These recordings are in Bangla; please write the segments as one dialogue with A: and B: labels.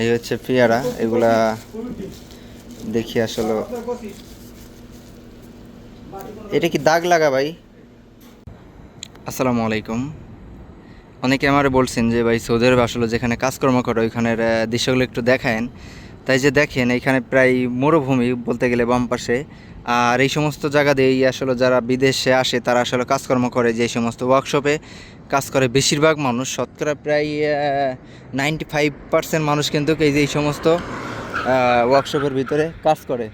A: এই হচ্ছে পেয়ারা, এগুলা দেখি আসলে। এটা কি দাগ লাগা ভাই? আসসালামু আলাইকুম। অনেকে আমার বলছেন যে ভাই সৌদি আরবে আসলে যেখানে কাজকর্ম করে, ওইখানের দৃশ্যগুলো একটু দেখায়েন। তাই যে দেখেন, এখানে প্রায় মরুভূমি বলতে গেলে বাম পাশে। আর এই সমস্ত জায়গা দিয়েই আসলে যারা বিদেশে আসে, তারা আসলে কাজকর্ম করে যে সমস্ত ওয়ার্কশপে কাজ করে। বেশিরভাগ মানুষ, শতকরা প্রায় নাইনটি ফাইভ পার্সেন্ট মানুষ কিন্তু এই যে এই সমস্ত ওয়ার্কশপের ভিতরে কাজ করে।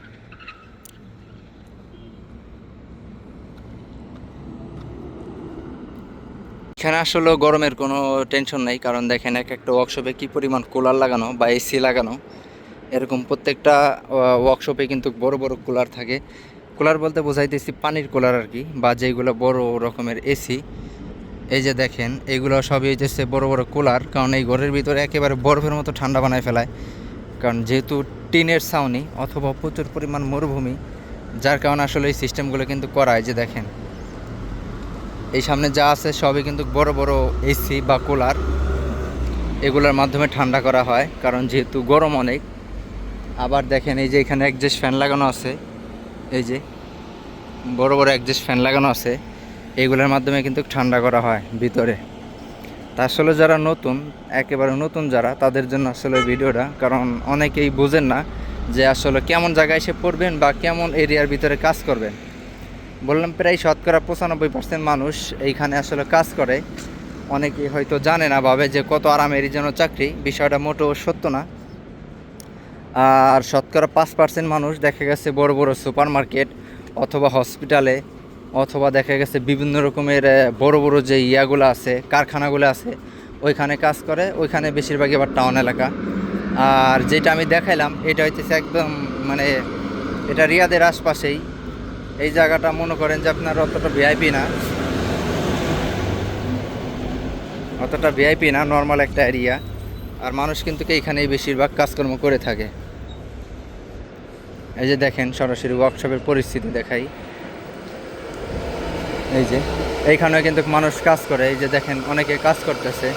A: এখানে আসলে গরমের কোনো টেনশন নেই, কারণ দেখেন এক একটা ওয়ার্কশপে কী পরিমাণ কুলার লাগানো বা এসি লাগানো। এরকম প্রত্যেকটা ওয়ার্কশপে কিন্তু বড় বড় কুলার থাকে। কুলার বলতে বোঝাইতেছি পানির কুলার আর কি, বা যেগুলো বড় রকমের এসি এই যে দেখেন এইগুলো সবই হইতেছে বড় বড় কুলার কারণ এই ঘরের ভিতরে একেবারে বরফের মতো ঠান্ডা বানায় ফেলায়। কারণ যেহেতু টিনের ছাউনি, অথবা প্রচুর পরিমাণ মরুভূমি, যার কারণে আসলে এই সিস্টেমগুলো কিন্তু করায় যে দেখেন। এই সামনে যা আছে সবই কিন্তু বড় বড় এসি বা কুলার এগুলোর মাধ্যমে ঠান্ডা করা হয়, কারণ যেহেতু গরম অনেক আবার দেখেন এই যে এখানে একজেস্ট ফ্যান লাগানো আছে। এই যে বড় বড় একজেস্ট ফ্যান লাগানো আছে। এগুলোর মাধ্যমে কিন্তু ঠান্ডা করা হয় ভিতরে। তা আসলে যারা নতুন, একেবারে নতুন যারা, তাদের জন্য আসলে ভিডিওটা, কারণ অনেকেই বোঝেন না যে আসলে কেমন জায়গায় এসে পড়বেন বা কেমন এরিয়ার ভিতরে কাজ করবেন। বললাম প্রায় শতকরা পঁচানব্বই পার্সেন্ট মানুষ এইখানে আসলে কাজ করে। অনেকেই হয়তো জানে না ভাবে যে কত আরামেরই জন্য চাকরি, বিষয়টা মোটেও সত্য না। আর শতকরা পাঁচ পার্সেন্ট মানুষ দেখা গেছে বড় বড় সুপার মার্কেট অথবা হসপিটালে, অথবা দেখা গেছে বিভিন্ন রকমের বড় বড় যে ইয়াগুলো আছে, কারখানাগুলো আছে, ওইখানে কাজ করে, ওইখানে বেশিরভাগই আবার টাউন এলাকা। আর যেটা আমি দেখাইলাম, এটা হইতেছে একদম মানে এটা রিয়াদের আশপাশেই। এই জায়গাটা মনে করেন যে আপনার অতটা ভিআইপি না। অতটা ভিআইপি না নর্মাল একটা এরিয়া আর মানুষ কিন্তু এইখানেই বেশিরভাগ কাজকর্ম করে থাকে। এই যে দেখেন সরাসরি ওয়ার্কশপের পরিস্থিতি দেখাই। এই যে, এইখানেও কিন্তু মানুষ কাজ করে, এই যে দেখেন অনেকে কাজ করতেছে।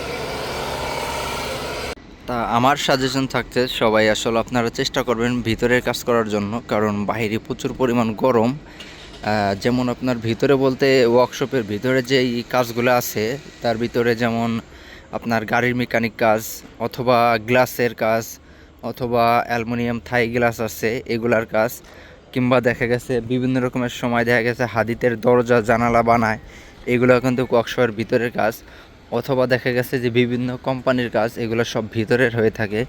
A: তা আমার সাজেশন থাকছে, সবাই আসলে আপনারা চেষ্টা করবেন ভিতরের কাজ করার জন্য, কারণ বাইরে প্রচুর পরিমাণ গরম। যেমন আপনার ভিতরে বলতে ওয়ার্কশপের ভিতরে যে এই কাজগুলো আছে, তার ভিতরে যেমন আপনার গাড়ির মেকানিক কাজ অথবা গ্লাসের কাজ অথবা অ্যালুমিনিয়াম, থাই গ্লাস আছে, এগুলার কাজ। কিংবা দেখা গেছে বিভিন্ন রকমের সময় দেখা গেছে হাদিতের দরজা, জানালা বানায়, এগুলো কিন্তু ওয়ার্কশপের ভিতরের কাজ। অথবা দেখা গেছে যে বিভিন্ন কোম্পানির কাজ, এগুলো সব ভিতরের হয়ে থাকে।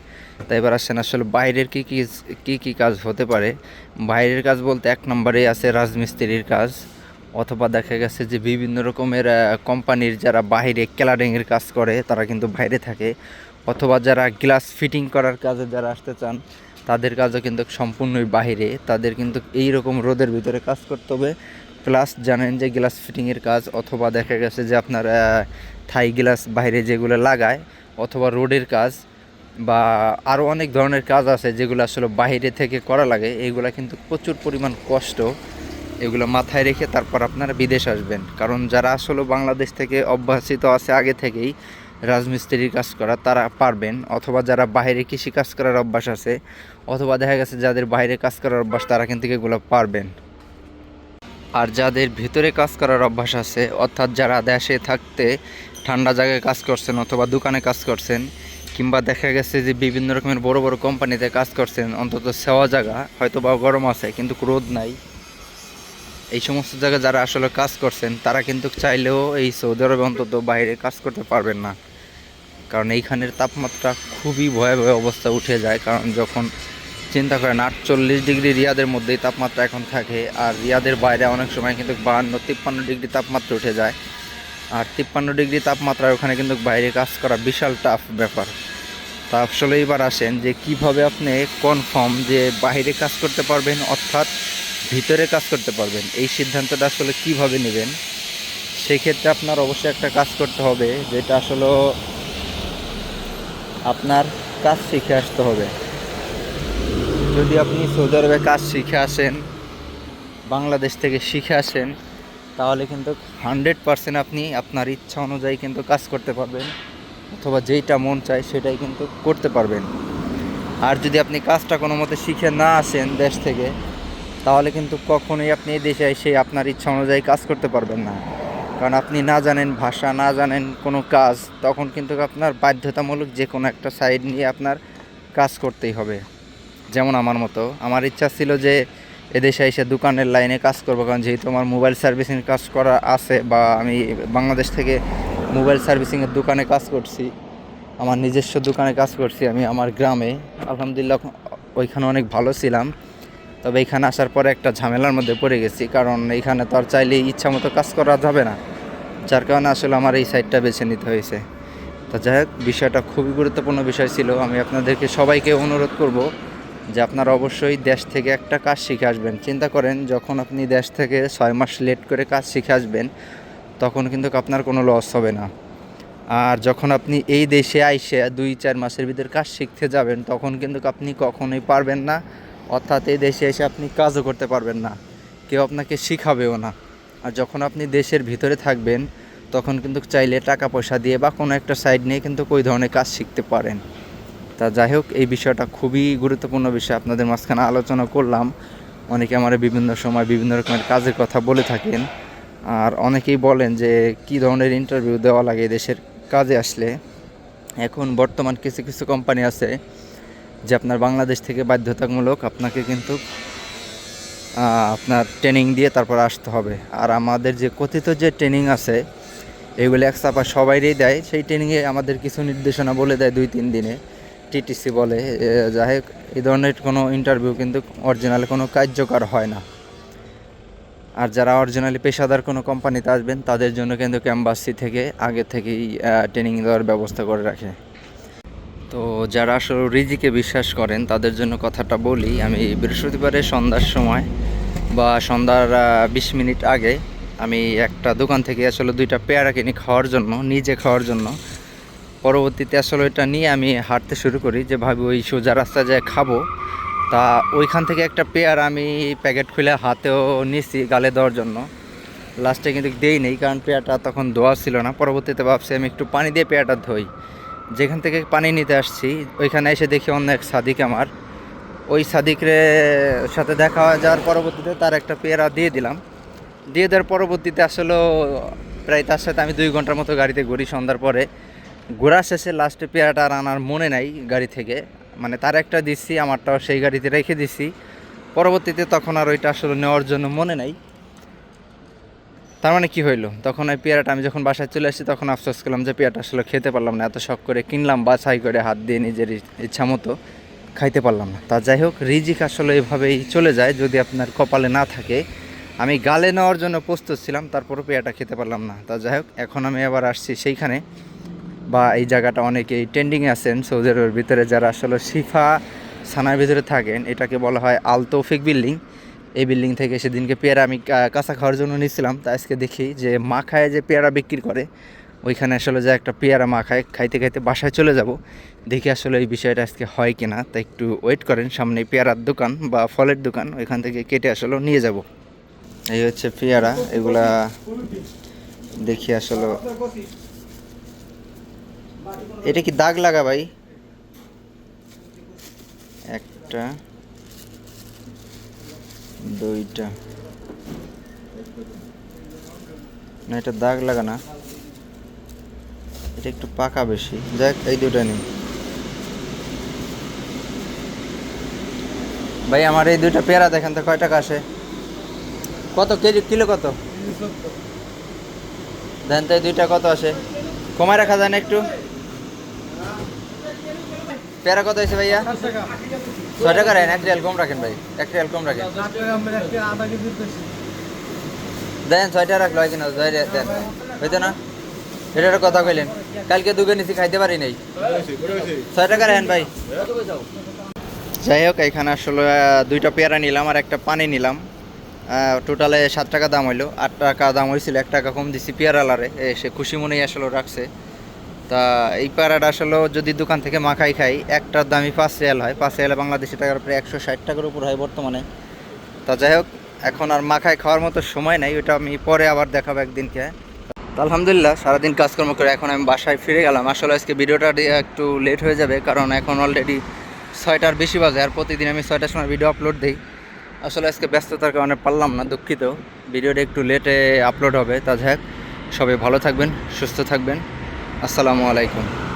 A: তাই এবার আসেন আসলে বাইরের কী কী কী কী কাজ হতে পারে? বাইরের কাজ বলতে এক নম্বরেই আছে রাজমিস্ত্রির কাজ। অথবা দেখা গেছে যে বিভিন্ন রকমের কোম্পানির যারা বাইরে ক্যালারিংয়ের কাজ করে, তারা কিন্তু বাইরে থাকে। অথবা যারা গ্লাস ফিটিং করার কাজে যারা আসতে চান, তাদের কাজও কিন্তু সম্পূর্ণই বাইরে। তাদের কিন্তু এই রকম রোদের ভিতরে কাজ করতে হবে। প্লাস জানেন যে গ্লাস ফিটিংয়ের কাজ, অথবা দেখা গেছে যে আপনার থাই গ্লাস বাইরে যেগুলো লাগায়, অথবা রোডের কাজ, বা আরও অনেক ধরনের কাজ আছে যেগুলো আসলে বাইরে থেকে করা লাগে। এইগুলা কিন্তু প্রচুর পরিমাণ কষ্ট। এগুলো মাথায় রেখে তারপর আপনারা বিদেশ আসবেন। কারণ যারা আসলে বাংলাদেশ থেকে অভ্যাসিত আছে আগে থেকেই রাজমিস্ত্রির কাজ করা, তারা পারবেন। অথবা যারা বাইরে কৃষি কাজ করার অভ্যাস আছে, অথবা দেখা গেছে যাদের বাইরে কাজ করার অভ্যাস, তারা কিন্তু এগুলো পারবেন। আর যাদের ভিতরে কাজ করার অভ্যাস আছে, অর্থাৎ যারা দেশে থাকতে ঠান্ডা জায়গায় কাজ করছেন অথবা দোকানে কাজ করছেন, কিংবা দেখা গেছে যে বিভিন্ন রকমের বড় বড় কোম্পানিতে কাজ করছেন, অন্তত সেওয়া জায়গা হয়তো বা গরম আছে, কিন্তু রোদ নাই। এই সমস্ত জায়গায় যারা আসলে কাজ করছেন, তারা কিন্তু চাইলেও এই সৌদি আরবে অন্তত বাইরে কাজ করতে পারবেন না। কারণ এইখানের তাপমাত্রা খুবই ভয়াবহ অবস্থা উঠে যায়। কারণ যখন চিন্তা করেন, আটচল্লিশ ডিগ্রি রিয়াদের মধ্যেই তাপমাত্রা এখন থাকে, আর রিয়াদের বাইরে অনেক সময় কিন্তু বাহান্ন, তিপ্পান্ন ডিগ্রি তাপমাত্রা উঠে যায়। আর তিপ্পান্ন ডিগ্রি তাপমাত্রায় ওখানে কিন্তু বাইরে কাজ করা বিশাল টাফ ব্যাপার। তা আসলে এবার আসেন যে কীভাবে আপনি কনফার্ম যে বাইরে কাজ করতে পারবেন, অর্থাৎ ভিতরে কাজ করতে পারবেন। এই সিদ্ধান্তটা আসলে কীভাবে নেবেন? সেক্ষেত্রে আপনার অবশ্যই একটা কাজ করতে হবে, যেটা আসলে আপনার কাজ শিখে আসতে হবে। যদি আপনি সৌদি আরবে কাজ শিখে আসেন, বাংলাদেশ থেকে শিখে আসেন, তাহলে কিন্তু হান্ড্রেড পারসেন্ট আপনি আপনার ইচ্ছা অনুযায়ী কিন্তু কাজ করতে পারবেন, অথবা যেইটা মন চায় সেটাই কিন্তু করতে পারবেন। আর যদি আপনি কাজটা কোনো মতে শিখে না আসেন দেশ থেকে তাহলে কিন্তু কখনোই আপনি দেশে এসে আপনার ইচ্ছা অনুযায়ী কাজ করতে পারবেন না। কারণ আপনি না জানেন ভাষা, না জানেন কোনো কাজ, তখন কিন্তু আপনার বাধ্যতামূলক যে কোনো একটা সাইড নিয়ে আপনার কাজ করতেই হবে। যেমন আমার মতো। আমার ইচ্ছা ছিল যে এদেশে এসে দোকানের লাইনে কাজ করব, কারণ যেহেতু আমার মোবাইল সার্ভিসিং কাজ করা আছে বা আমি বাংলাদেশ থেকে মোবাইল সার্ভিসিংয়ের দোকানে কাজ করছি, আমার নিজস্ব দোকানে কাজ করছি আমি আমার গ্রামে। আলহামদুলিল্লাহ ওইখানে অনেক ভালো ছিলাম। তবে এখানে আসার পরে একটা ঝামেলার মধ্যে পড়ে গেছি, কারণ এইখানে তো আর চাইলেই ইচ্ছা মতো কাজ করা যাবে না। যার কারণে আসলে আমার এই সাইডটা বেছে নিতে হয়েছে। তো যাই হোক, বিষয়টা খুবই গুরুত্বপূর্ণ বিষয় ছিল। আমি আপনাদেরকে সবাইকে অনুরোধ করব যে আপনারা অবশ্যই দেশ থেকে একটা কাজ শিখে আসবেন। চিন্তা করেন, যখন আপনি দেশ থেকে ছয় মাস লেট করে কাজ শিখে আসবেন, তখন কিন্তু আপনার কোনো লস হবে না। আর যখন আপনি এই দেশে আইসে দুই, চার মাসের ভিতরে কাজ শিখতে যাবেন, তখন কিন্তু আপনি কখনোই পারবেন না। অর্থাৎ এই দেশে এসে আপনি কাজও করতে পারবেন না। কেউ আপনাকে শিখাবেও না। আর যখন আপনি দেশের ভিতরে থাকবেন, তখন কিন্তু চাইলে টাকা পয়সা দিয়ে বা কোনো একটা সাইড নিয়ে কিন্তু ওই ধরনের কাজ শিখতে পারেন। তা যাই হোক, এই বিষয়টা খুবই গুরুত্বপূর্ণ বিষয়। আপনাদের মাঝখানে আলোচনা করলাম। অনেকে আমার বিভিন্ন সময় বিভিন্ন রকমের কাজের কথা বলে থাকেন। আর অনেকেই বলেন যে, কি ধরনের ইন্টারভিউ দেওয়া লাগে দেশের কাজে আসলে? এখন বর্তমান কিছু কিছু কোম্পানি আছে। যে আপনার বাংলাদেশ থেকে বাধ্যতামূলক আপনাকে কিন্তু আপনার ট্রেনিং দিয়ে তারপর আসতে হবে। আর আমাদের যে কথিত যে ট্রেনিং আছে, এগুলো এক চাপা সবাইরই দেয়। সেই ট্রেনিংয়ে আমাদের কিছু নির্দেশনা বলে দেয় দুই তিন দিনে। টিটিসি বলে যাই হোক, এই ধরনের কোনো ইন্টারভিউ কিন্তু অরিজিনাল কোনো কার্যকর হয় না। আর যারা অরিজিনালি পেশাদার কোনো কোম্পানিতে আসবেন, তাদের জন্য কিন্তু ক্যাম্বাসি থেকে আগে থেকেই ট্রেনিং দেওয়ার ব্যবস্থা করে রাখে। তো যারা আসলে রিজিকে বিশ্বাস করেন, তাদের জন্য কথাটা বলি। আমি বৃহস্পতিবারে সন্ধ্যার সময় বা সন্ধ্যার বিশ মিনিট আগে আমি একটা দোকান থেকে আসলে দুইটা পেয়ারা কিনি খাওয়ার জন্য, নিজে খাওয়ার জন্য, পরবর্তীতে আসলে এটা নিয়ে আমি হাঁটতে শুরু করি যে, ভাবি, ওই সোজা রাস্তা যায় খাব, তা ওইখান থেকে একটা পেয়ারা আমি প্যাকেট খুলে হাতেও নিছি গালে দেওয়ার জন্য। লাস্টে কিন্তু দেই নেই, কারণ পেয়ারটা তখন ধোয়া ছিল না। পরবর্তীতে ভাবছি আমি একটু পানি দিয়ে পেয়ারটা ধুই। যেখান থেকে পানি নিতে আসছি, ওইখানে এসে দেখি অন্য এক সাদিক আমার। ওই সাদিকরে সাথে দেখা যাওয়ার পরবর্তীতে তার একটা পেয়ারা দিয়ে দিলাম। দিয়ে দেওয়ার পরবর্তীতে আসলে প্রায় তার সাথে আমি দুই ঘণ্টার মতো গাড়িতে ঘুরি সন্ধ্যার পরে। ঘোরা শেষে লাস্টে পেয়ারাটা আর আনার মনে নাই গাড়ি থেকে। মানে তার একটা দিচ্ছি, আমারটাও সেই গাড়িতে রেখে দিছি পরবর্তীতে তখন আর ওইটা আসলে নেওয়ার জন্য মনে নাই। তার মানে কি হইল? তখন ওই পেয়ারাটা আমি যখন বাসায় চলে আসছি তখন আফসোস করলাম যে পেয়ারাটা আসলে খেতে পারলাম না। এত শখ করে কিনলাম, বাছাই করে হাত দিয়ে নিজের ইচ্ছা মতো খাইতে পারলাম না। তা যাই হোক, রিজিক আসলে এভাবেই চলে যায় যদি আপনার কপালে না থাকে। আমি গালে নেওয়ার জন্য প্রস্তুত ছিলাম, তারপরও পেয়ারাটা খেতে পারলাম না। তা যাই হোক, এখন আমি আবার আসছি সেইখানে। বা এই জায়গাটা অনেকেই ট্রেন্ডিংয়ে আছেন, সৌদি আরবের ভিতরে যারা আসলে শিফা সানার ভিতরে থাকেন, এটাকে বলা হয় আল তৌফিক বিল্ডিং। এই বিল্ডিং থেকে সেদিনকে পেয়ারা আমি কাঁচা খাওয়ার জন্য নিয়েছিলাম তা আজকে দেখি যে মাখায় যে পেয়ারা বিক্রি করে, ওইখানে আসলে যে একটা পেয়ারা মাখায় খাইতে খাইতে বাসায় চলে যাব। দেখি আসলে এই বিষয়টা আজকে হয় কি না তা একটু ওয়েট করেন সামনে পেয়ারার দোকান বা ফলের দোকান, ওইখান থেকে কেটে আসলে নিয়ে যাব। এই হচ্ছে পেয়ারা, এগুলা দেখি আসলে। এটা কি দাগ লাগা ভাই? একটা দুইটা। না এটা দাগ লাগা না। এটা একটু পাকা বেশি। দেখ এই দুটা নেই। ভাই আমার এই দুইটা পেয়ারা দেখেন তো কয় টাকা আসে? কত কেজি? কিলো কত? দেন তো এই দুইটা কত আসে? কমায় রাখা যায় না একটু? পেয়ারা কত হয়েছে ভাইয়া? ছয় টাকা রাখেন এক রিয়াল কম রাখেন ভাই এক রিয়াল কম রাখেন। দেন ছয়টা রাখল হয় কিনা? দেন। হইতো না? এটার কথা কইলেন। কালকে দুগে নিচে খাইতে পারি নাই। ছয় টাকা রাখেন ভাই। যাই হোক এখানে আসলে দুইটা পেয়ারা নিলাম আর একটা পানি নিলাম। টোটালে সাত টাকা দাম হইল। আট টাকা দাম হয়েছিল এক টাকা কম দিছি পেয়ারালারে। এ, সে খুশি মনেই আসলে রাখছে। তা এই পেয়ারাটা আসলে যদি দোকান থেকে মাখাই খাই, একটার দামই পাঁচ রিয়াল হয়। পাঁচ রিয়ালে বাংলাদেশি টাকার প্রায় একশো ষাট টাকার উপর হয় বর্তমানে। তা যাই হোক, এখন আর মাখায় খাওয়ার মতো সময় নাই ওটা আমি পরে আবার দেখাবো একদিনকে। তো আলহামদুলিল্লাহ, সারাদিন কাজকর্ম করে এখন আমি বাসায় ফিরে গেলাম। আসলে আজকে ভিডিওটা একটু লেট হয়ে যাবে, কারণ এখন অলরেডি ছয়টার বেশি বাজে আর প্রতিদিন আমি ছয়টার সময় ভিডিও আপলোড দিই। আসলে আজকে ব্যস্ততার কারণে পারলাম না, দুঃখিত। ভিডিওটা একটু লেটে আপলোড হবে। তা যাক সবাই ভালো থাকবেন, সুস্থ থাকবেন। আসসালামু আলাইকুম।